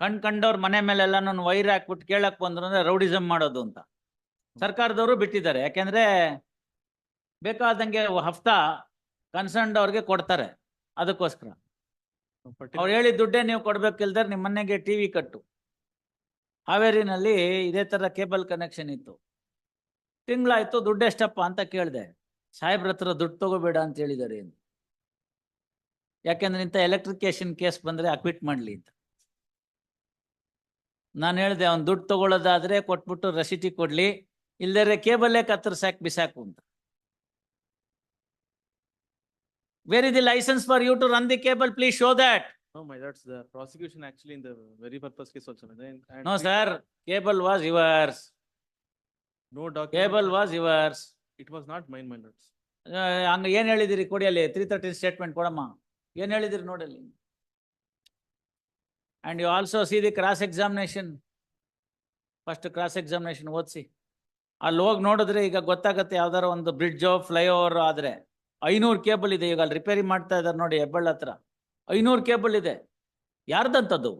ಕಣ್ ಕಂಡವ್ರ ಮನೆ ಮೇಲೆಲ್ಲ ನಾನು ವೈರ್ ಹಾಕ್ಬಿಟ್ಟು ಕೇಳಕ್ ಬಂದ್ರು ಅಂದ್ರೆ ರೌಡಿಸಮ್ ಮಾಡೋದು ಅಂತ. ಸರ್ಕಾರದವರು ಬಿಟ್ಟಿದ್ದಾರೆ. ಯಾಕೆಂದ್ರೆ ಬೇಕಾದಂಗೆ ಹಫ್ತಾ ಕನ್ಸರ್ನ್ ಅವ್ರಿಗೆ ಕೊಡ್ತಾರೆ. ಅದಕ್ಕೋಸ್ಕರ. ಅವ್ರು ಹೇಳಿದ ದುಡ್ಡೇ ನೀವು ಕೊಡ್ಬೇಕಿಲ್ದ್ರೆ ನಿಮ್ಮ ಮನೆಗೆ ಟಿವಿ ಕಟ್ಟು. ಹಾವೇರಿನಲ್ಲಿ ಇದೇ ತರ ಕೇಬಲ್ ಕನೆಕ್ಷನ್ ಇತ್ತು. ತಿಂಗಳಾಯ್ತು ದುಡ್ಡು ಎಷ್ಟಪ್ಪ ಅಂತ ಕೇಳಿದೆ. ಸಾಹೇಬ್ರ ಹತ್ರ ದುಡ್ಡು ತಗೋಬೇಡ ಅಂತ ಹೇಳಿದ್ದಾರೆ ಯಾಕೆಂದ್ರೆ ಇಂಥ ಎಲೆಕ್ಟ್ರಿಕೇಶನ್ ಕೇಸ್ ಬಂದ್ರೆ ಅಕ್ವಿಟ್ ಮಾಡ್ಲಿ ಅಂತ. ನಾನು ಹೇಳಿದೆ ಅವ್ನು ದುಡ್ಡು ತಗೊಳ್ಳೋದಾದ್ರೆ ಕೊಟ್ಬಿಟ್ಟು ರಸೀಟಿ ಕೊಡ್ಲಿ ಇಲ್ದರೆ ಕೇಬಲ್ಲೇ ಕತ್ತರಿಸಾಕ್ ಬಿಸಾಕು ಅಂತ. Where is the licence for you to run the cable please show that No, my that's the prosecution actually in the very purpose case also. and and no we- sir cable was yours No document. Cable was yours It was not mine, my lords. ಹಂಗ ಏನ್ ಹೇಳಿದಿರಿ? ಕೊಡಿ ಅಲ್ಲಿ three thirty statement ಕೊಡಮ್ಮ. ಏನ್ ಹೇಳಿದಿರಿ ನೋಡಲ್ಲಿ and you also see the cross examination first cross examination ಓದಿಸಿ. ಅಲ್ಲಿ ಹೋಗಿ ನೋಡಿದ್ರೆ ಈಗ ಗೊತ್ತಾಗತ್ತೆ ಯಾವ್ದಾರ ಒಂದು ಬ್ರಿಡ್ಜ್ ಫ್ಲೈಓವರ್ ಆದ್ರೆ. ಐನೂರು ಕೇಬಲ್ ಇದೆ, ಈಗ ಅಲ್ಲಿ ರಿಪೇರಿ ಮಾಡ್ತಾ ಇದಾರೆ ನೋಡಿ ಹೆಬ್ಬಳ್ಳ ಹತ್ರ. ಐನೂರು ಕೇಬಲ್ ಇದೆ. ಯಾರ್ದಂತದ್ದು?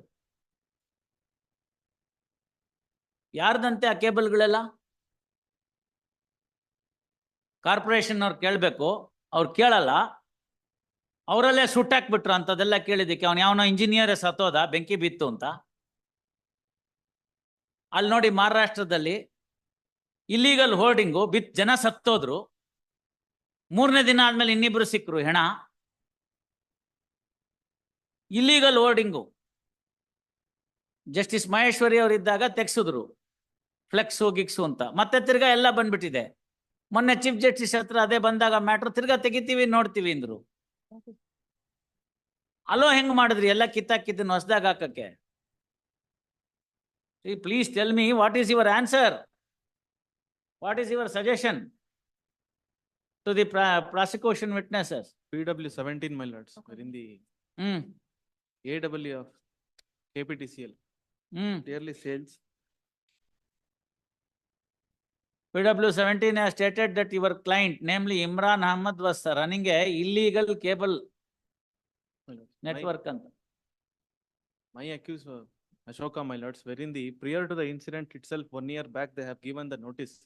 ಯಾರ್ದಂತೆ ಆ ಕೇಬಲ್ಗಳೆಲ್ಲ ಕಾರ್ಪೊರೇಷನ್ ಅವ್ರು ಕೇಳಬೇಕು. ಅವ್ರು ಕೇಳಲ್ಲ. ಅವರಲ್ಲೇ ಸುಟ್ಟಾಕ್ಬಿಟ್ರು ಅಂತದೆಲ್ಲ ಕೇಳಿದಕ್ಕೆ ಅವನು ಯಾವನೋ ಇಂಜಿನಿಯರ್ ಸತ್ತೋದ ಬೆಂಕಿ ಬಿತ್ತು ಅಂತ. ಅಲ್ಲಿ ನೋಡಿ ಮಹಾರಾಷ್ಟ್ರದಲ್ಲಿ ಇಲ್ಲೀಗಲ್ ಹೋರ್ಡಿಂಗು ಬಿತ್ ಜನ ಸತ್ತೋದ್ರು. ಮೂರನೇ ದಿನ ಆದ್ಮೇಲೆ ಇನ್ನಿಬ್ರು ಸಿಕ್ಕರು ಹೆಣ. ಇಲ್ಲೀಗಲ್ ಹೋರ್ಡಿಂಗು ಜಸ್ಟಿಸ್ ಮಹೇಶ್ವರಿ ಅವರಿದ್ದಾಗ ತೆಗ್ಸಿದ್ರು. ಫ್ಲೆಕ್ಸು ಗಿಕ್ಸು ಅಂತ. ಮತ್ತೆ ತಿರ್ಗಾ ಎಲ್ಲ ಬಂದ್ಬಿಟ್ಟಿದೆ. ಮೊನ್ನೆ ಚೀಫ್ ಜಸ್ಟಿಸ್ ಹತ್ರ ಅದೇ ಬಂದಾಗ ಮ್ಯಾಟ್ರ್ ತಿರ್ಗಾ ತೆಗಿತೀವಿ, ನೋಡ್ತೀವಿ ಅಂದ್ರು. ಅಲ್ಲೋ ಹೆಂಗ್ ಮಾಡಿದ್ರಿ? ಎಲ್ಲ ಕಿತ್ತಾಕಿದ್ದನ್ನು ಹೊಸದಾಗ ಹಾಕಕ್ಕೆ. Please tell me what is your answer what is your suggestion to the prosecution witness PW seventeen, my lords, the hmm AW of KPTCL hmm clearly says PW17 has stated that your client, namely Imran Ahmad, was running a illegal cable network. My, my accuser, uh, Ashoka, my lords, wherein the prior to the incident itself, one year back, they have given the notice.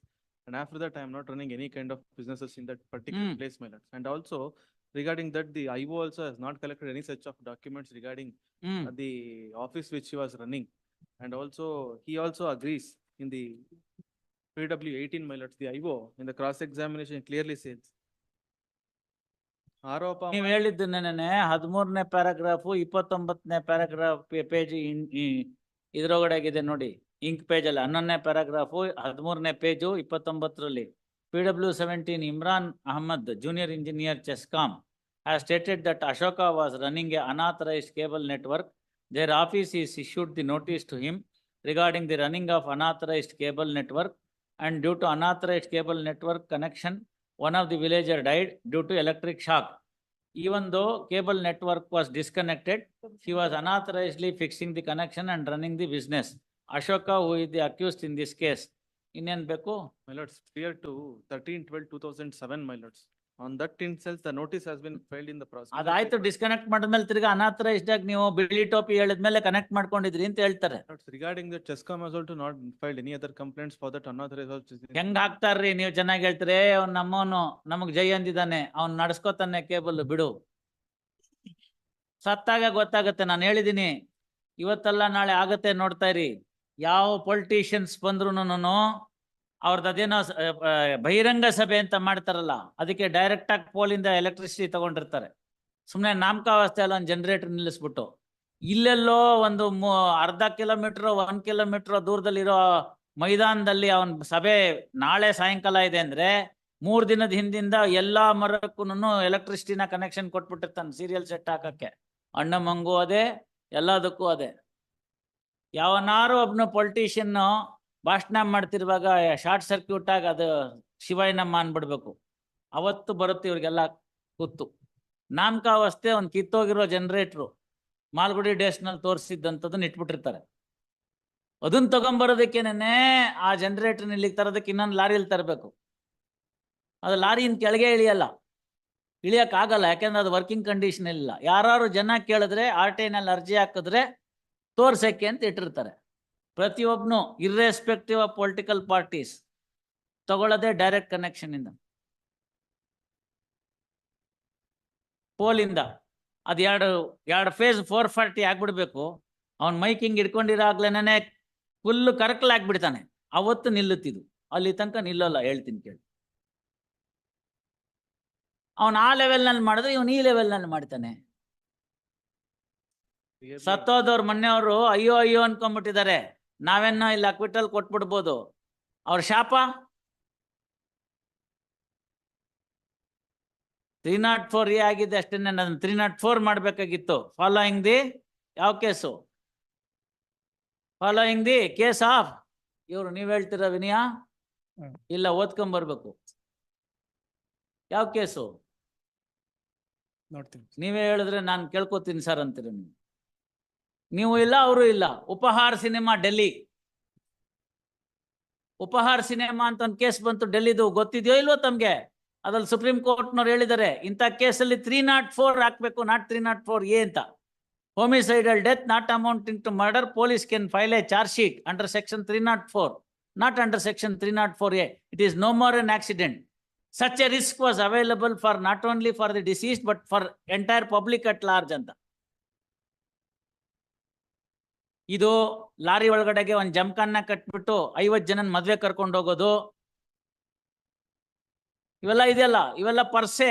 And after that, I am not running any kind of businesses in that particular mm. place, my lords. And also, regarding that, the IO also has not collected any such of documents regarding mm. uh, the office which he was running. And also, he also agrees in the PW eighteen, my lords, the IO in the cross examination clearly says. ಆರೋಪ ನೀವ್ ಹೇಳಿದ್ದು ನೆನೆ ಹದಿಮೂರನೇ paragraph ಇಪ್ಪತ್ತೊಂಬತ್ತನೇ paragraph page ಇದ್ರೊಳಗಡೆ ನೋಡಿ ink page ಅಲ್ಲಿ ಹನ್ನೊಂದನೇ ಪ್ಯಾರಾಗ್ರಾಫು ಹದಿಮೂರನೇ page ಇಪ್ಪತ್ತೊಂಬತ್ತರಲ್ಲಿ. P W seventeen Imran Ahmed junior engineer CESCOM has stated that Ashoka was running a unauthorised cable network their office is issued the notice to him regarding the running of unauthorized cable network. and due to unauthorized cable network connection, one of the villager died due to electric shock. Even though cable network was disconnected, he was unauthorizedly fixing the connection and running the business. Ashoka, who is the accused in this case, ಇನ್ನೇನ್ ಬೇಕು My lords, prior to thirteen twelve two thousand seven, my that in that the notice has been filed in the process. ಅದಾಯ್ತು disconnect ಮಾಡಿದ್ಮೇಲೆ ತಿರ್ಗಾ ಅನಾಥರ ಇಷ್ಟಾಗಿ ನೀವು ಬಿಳಿ ಟೋಪಿ ಹೇಳಿದ್ಮೇಲೆ connect ಮಾಡ್ಕೊಂಡಿದ್ರಿ ಅಂತ ಹೇಳ್ತಾರೆ regarding the CESCOM has filed not filed any other complaints for that unauthorized. also- ಹೆಂಗ್ ಹಾಕ್ತಾರ್ರಿ ನೀವು ಚೆನ್ನಾಗಿ ಹೇಳ್ತಾರೆ ಅವ್ನ ನಮ್ಮವನು ನಮಗ್ ಜೈ ಅಂದಿದ್ದಾನೆ ಅವ್ನ್ ನಡ್ಸ್ಕೊತಾನೆ ಕೇಬಲ್ ಬಿಡು ಸತ್ತಾಗ ಗೊತ್ತಾಗತ್ತೆ ನಾನು ಹೇಳಿದೀನಿ ಇವತ್ತಲ್ಲ ನಾಳೆ ಆಗತ್ತೆ ನೋಡ್ತಾ ಇರಿ ಯಾವ ಪೊಲಿಟಿಷಿಯನ್ಸ್ ಬಂದ್ರುನು ಅವ್ರದ್ದು ಅದೇನೋ ಬಹಿರಂಗ ಸಭೆ ಅಂತ ಮಾಡ್ತಾರಲ್ಲ, ಅದಕ್ಕೆ ಡೈರೆಕ್ಟ್ ಆಗಿ ಪೋಲಿಂದ ಎಲೆಕ್ಟ್ರಿಸಿಟಿ ತಗೊಂಡಿರ್ತಾರೆ. ಸುಮ್ಮನೆ ನಾಮಕಾವಸ್ಥೆ ಅಲ್ಲ ಒಂದು ಜನರೇಟರ್ ನಿಲ್ಲಿಸ್ಬಿಟ್ಟು. ಇಲ್ಲೆಲ್ಲೋ ಒಂದು ಅರ್ಧ ಕಿಲೋಮೀಟರ್ ಒನ್ ಕಿಲೋಮೀಟರ್ ದೂರದಲ್ಲಿರೋ ಮೈದಾನದಲ್ಲಿ ಅವನ್ ಸಭೆ ನಾಳೆ ಸಾಯಂಕಾಲ ಇದೆ ಅಂದ್ರೆ, ಮೂರ್ ದಿನದ ಹಿಂದಿಂದ ಎಲ್ಲಾ ಮರಕ್ಕೂನು ಎಲೆಕ್ಟ್ರಿಸಿಟಿನ ಕನೆಕ್ಷನ್ ಕೊಟ್ಬಿಟ್ಟಿರ್ತಾನೆ ಸೀರಿಯಲ್ ಸೆಟ್ ಹಾಕಕ್ಕೆ. ಅಣ್ಣ ಮಂಗು ಅದೇ, ಎಲ್ಲದಕ್ಕೂ ಅದೇ. ಯಾವನಾರು ಒಬ್ನು ಪೊಲಿಟಿಷಿಯನ್ ಭಾಷಣ ಮಾಡ್ತಿರುವಾಗ ಶಾರ್ಟ್ ಸರ್ಕ್ಯೂಟ್ ಆಗಿ ಅದು ಶಿವಾಯನಮ್ಮ ಅನ್ಬಿಡ್ಬೇಕು. ಅವತ್ತು ಬರುತ್ತೆ ಇವ್ರಿಗೆಲ್ಲ ಕೂತು. ನಾಮಕಾವಸ್ಥೆ ಒಂದು ಕಿತ್ತೋಗಿರೋ ಜನರೇಟ್ರು ಮಾಲ್ಗುಡಿ ಡೇಸ್ನಲ್ಲಿ ತೋರಿಸಿದ್ದಂಥದ್ದನ್ನ ಇಟ್ಬಿಟ್ಟಿರ್ತಾರೆ. ಅದನ್ನ ತಗೊಂಬರೋದಕ್ಕೇನೆ ಆ ಜನರೇಟರ್ ಇಲ್ಲಿಗೆ ತರೋದಕ್ಕೆ ಇನ್ನೊಂದು ಲಾರಿಯಲ್ಲಿ ತರಬೇಕು. ಅದು ಲಾರಿಯಿಂದ ಕೆಳಗೆ ಇಳಿಯಲ್ಲ. ಇಳಿಯೋಕ್ಕಾಗಲ್ಲ ಯಾಕೆಂದ್ರೆ ಅದು ವರ್ಕಿಂಗ್ ಕಂಡೀಷನ್ ಇಲ್ಲ. ಯಾರು ಜನ ಕೇಳಿದ್ರೆ ಆರ್ ಟಿ ಐನಲ್ಲಿ ಅರ್ಜಿ ಹಾಕಿದ್ರೆ ತೋರ್ಸಕ್ಕೆ ಅಂತ ಇಟ್ಟಿರ್ತಾರೆ. ಪ್ರತಿಯೊಬ್ನು ಇರ್ರೆಸ್ಪೆಕ್ಟಿವ್ ಆಫ್ ಪೊಲಿಟಿಕಲ್ ಪಾರ್ಟೀಸ್ ತಗೊಳ್ಳೋದೆ ಡೈರೆಕ್ಟ್ ಕನೆಕ್ಷನ್ ಇಂದ. ಪೋಲಿಂದ ಅದು ಎರಡು ಎರಡು ಫೇಸ್ ಫೋರ್ ಫಾರ್ಟಿ ಆಗ್ಬಿಡ್ಬೇಕು. ಮೈಕ್ ಮೈಕಿಂಗ್ ಹಿಡ್ಕೊಂಡಿರಾಗ್ಲೇನೆ ಫುಲ್ ಕರಕಲಾಗ್ಬಿಡ್ತಾನೆ. ಅವತ್ತು ನಿಲ್ಲುತ್ತಿದ್ದು. ಅಲ್ಲಿ ತನಕ ನಿಲ್ಲಲ್ಲ ಹೇಳ್ತೀನಿ ಕೇಳಿ. ಅವನ್ ಆ ಲೆವೆಲ್ನಲ್ಲಿ ಮಾಡಿದ್ರೆ ಇವನ್ ಈ ಲೆವೆಲ್ನಲ್ಲಿ ಮಾಡ್ತಾನೆ. ಸತ್ತೋದವ್ರು ಮೊನ್ನೆ ಅವರು ಅಯ್ಯೋ ಅಯ್ಯೋ ಅನ್ಕೊಂಡ್ಬಿಟ್ಟಿದ್ದಾರೆ. ನಾವೇನೋ ಇಲ್ಲಿ ಅಕ್ವಿಟಲ್ ಕೊಟ್ಬಿಡ್ಬೋದು. ಅವ್ರ ಶಾಪ? ತ್ರೀ ನಾಟ್ ಫೋರ್ ಎ ಆಗಿದೆ ಅಷ್ಟೇ ಅದನ್ನ ತ್ರೀ ನಾಟ್ ಫೋರ್ ಮಾಡ್ಬೇಕಾಗಿತ್ತು. ಫಾಲೋಯಿಂಗ್ ದಿ ಯಾವ case following the case of ಇವ್ರು ನೀವ್ ಹೇಳ್ತೀರ ವಿನಯ? ಇಲ್ಲ ಓದ್ಕೊಂಬರ್ಬೇಕು ಯಾವ ಕೇಸು ನೋಡ್ತೀನಿ. ನೀವೇ ಹೇಳಿದ್ರೆ ನಾನು ಕೇಳ್ಕೊತೀನಿ ಸರ್ ಅಂತೀರ ನೀವು? ನೀವು ಇಲ್ಲ, ಅವರು ಇಲ್ಲ. ಉಪಹಾರ ಸಿನಿಮಾ ಡೆಲ್ಲಿ. ಉಪಹಾರ ಸಿನಿಮಾ ಅಂತ ಒಂದು ಕೇಸ್ ಬಂತು ಡೆಲ್ಲಿದು. ಗೊತ್ತಿದೆಯೋ ಇಲ್ವೋ ತಮ್ಗೆ? ಅದ್ರಲ್ಲಿ ಸುಪ್ರೀಂ ಕೋರ್ಟ್ನವ್ರು ಹೇಳಿದ್ದಾರೆ ಇಂಥ ಕೇಸಲ್ಲಿ ತ್ರೀ ನಾಟ್ ಫೋರ್ ಹಾಕ್ಬೇಕು. Not three not four A ಅಂತ. Homicidal death, not amounting to murder, police can file a charge sheet under section three not four not under section three not four A. It is no more an accident. Such a risk was available for not only for the deceased but for entire public at large ಅಂತ. ಇದು lorry ಒಳಗಡೆಗೆ ಒಂದ್ ಜಮಖಾನ ಕಟ್ಬಿಟ್ಟು ಐವತ್ ಜನನ ಮದ್ವೆ ಕರ್ಕೊಂಡು ಹೋಗೋದು. ಇವೆಲ್ಲ ಇದೆಯಲ್ಲ, ಇವೆಲ್ಲ ಪರ್ಸೆ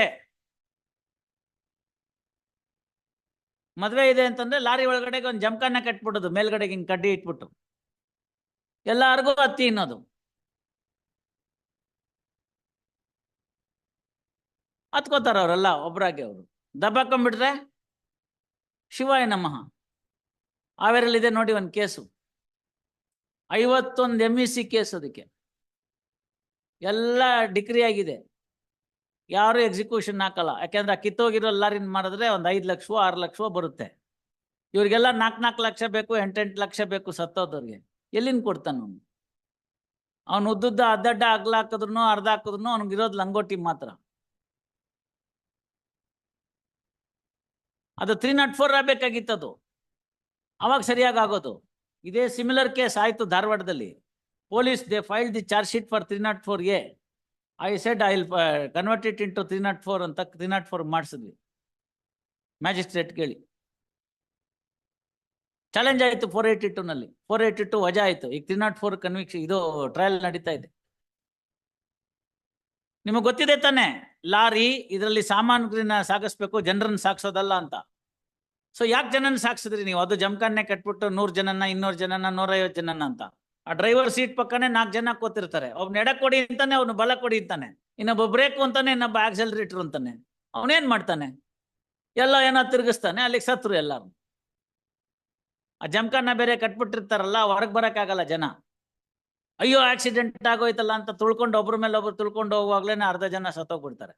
ಮದ್ವೆ ಇದೆ ಅಂತಂದ್ರೆ ಲಾರಿ ಒಳಗಡೆಗೆ ಒಂದ್ ಜಮಖಾನ ಕಟ್ಬಿಡೋದು, ಮೇಲ್ಗಡೆಗೆ ಹಿಂಗ್ ಕಡ್ಡಿ ಇಟ್ಬಿಟ್ಟು. ಎಲ್ಲಾರ್ಗೂ ಹತ್ತಿ ಇನ್ನೋದು. ಹತ್ಕೋತಾರ ಅವರೆಲ್ಲ ಒಬ್ರಾಗೆ ಅವರು. ದಬ್ಬಾಕೊಂಡ್ಬಿಟ್ರೆ ಶಿವಾಯ ನಮಃ. ಹಾವೇರಲ್ಲಿದೆ ನೋಡಿ ಒಂದು ಕೇಸು. ಐವತ್ತೊಂದು ಎಂ ಇ ಸಿ ಕೇಸ್ ಅದಕ್ಕೆ. ಎಲ್ಲ ಡಿಗ್ರಿ ಆಗಿದೆ. ಯಾರು ಎಕ್ಸಿಕ್ಯೂಷನ್ ಹಾಕಲ್ಲ. ಯಾಕೆಂದ್ರೆ ಕಿತ್ತೋಗಿರೋ ಲಾರಿನ್ ಮಾಡಿದ್ರೆ ಒಂದು ಐದು ಲಕ್ಷವೋ, ಆರು ಲಕ್ಷವೋ ಬರುತ್ತೆ. ಇವ್ರಿಗೆಲ್ಲ ನಾಲ್ಕು ನಾಲ್ಕು ಲಕ್ಷ ಬೇಕು, ಎಂಟೆಂಟು ಲಕ್ಷ ಬೇಕು ಸತ್ತೋದವ್ರಿಗೆ. ಎಲ್ಲಿಂದ ಕೊಡ್ತಾನ ಅವನು? ಅವ್ನು ಉದ್ದುದ್ದ ಅಡ್ಡಡ್ಡ ಅಗ್ಲ ಹಾಕಿದ್ರು ಅರ್ಧ ಹಾಕಿದ್ರು ಅವ್ನಿಗೆ ಇರೋದು ಲಂಗೋಟಿ ಮಾತ್ರ. ಅದು ತ್ರೀ ನಾಟ್ ಫೋರ್ ಆಗಬೇಕಾಗಿತ್ತದು. ಅವಾಗ ಸರಿಯಾಗಿ ಆಗೋದು. ಇದೇ ಸಿಮಿಲರ್ ಕೇಸ್ ಆಯಿತು ಧಾರವಾಡದಲ್ಲಿ. Police they file the charge sheet for three not four A I said I convert it into three not four ಅಂತ ತ್ರೀ ನಾಟ್ ಫೋರ್ ಮಾಡಿಸಿದ್ವಿ. ಮ್ಯಾಜಿಸ್ಟ್ರೇಟ್ ಕೇಳಿ. ಚಾಲೆಂಜ್ ಆಯಿತು ಫೋರ್ ಏಯ್ಟಿ ಟೂನಲ್ಲಿ ಫೋರ್ ಏಯ್ಟಿ ಟು ವಜಾ ಆಯ್ತು. ಈಗ ತ್ರೀ ನಾಟ್ ಫೋರ್ ಕನ್ವಿಕ್ಷನ್ ಇದು trial ನಡೀತಾ ಇದೆ. ನಿಮಗೆ ಗೊತ್ತಿದೆ ತಾನೆ? ಲಾರಿ ಇದರಲ್ಲಿ ಸಾಮಾನುಗಳನ್ನ ಸಾಗಿಸ್ಬೇಕು, ಜನರನ್ನು ಸಾಗಿಸೋದಲ್ಲ ಅಂತ. ಸೊ ಯಾಕೆ ಜನನ ಸಾಕ್ಸಿದ್ರಿ ನೀವು? ಅದು ಜಮಖಾನೆ ಕಟ್ಬಿಟ್ಟು ನೂರ್ ಜನನ ಇನ್ನೂರ್ ಜನನ ನೂರೈವತ್ತು ಜನನ ಅಂತ. ಆ ಡ್ರೈವರ್ ಸೀಟ್ ಪಕ್ಕನೆ ನಾಲ್ಕು ಜನ ಕೂತಿರ್ತಾರೆ. ಒಬ್ಬ ಎಡ ಕೊಡಿ ಅಂತಾನೆ, ಅವ್ನು ಬಲ ಕೊಡಿ ಅಂತಾನೆ. ಇನ್ನೊಬ್ಬ ಬ್ರೇಕ್ ಅಂತಾನೆ, ಇನ್ನೊಬ್ಬ ಆಕ್ಸಲರೇಟರ್ ಅಂತಾನೆ. ಅವನೇನ್ ಮಾಡ್ತಾನೆ? ಎಲ್ಲ ಏನೋ ತಿರುಗಿಸ್ತಾನೆ, ಅಲ್ಲಿಗೆ ಸತ್ರು ಎಲ್ಲಾರು. ಆ ಜಮಖಾನ ಬೇರೆ ಕಟ್ಬಿಟ್ಟಿರ್ತಾರಲ್ಲ, ಹೊರಗೆ ಬರಕ್ಕಾಗಲ್ಲ ಜನ. ಅಯ್ಯೋ ಆಕ್ಸಿಡೆಂಟ್ ಆಗೋಯ್ತಲ್ಲ ಅಂತ ತುಳ್ಕೊಂಡು ಒಬ್ರ ಮೇಲೆ ಒಬ್ರು ತುಳ್ಕೊಂಡು ಹೋಗುವಾಗ್ಲೇನೆ ಅರ್ಧ ಜನ ಸತ್ತೋಗ್ಬಿಡ್ತಾರೆ.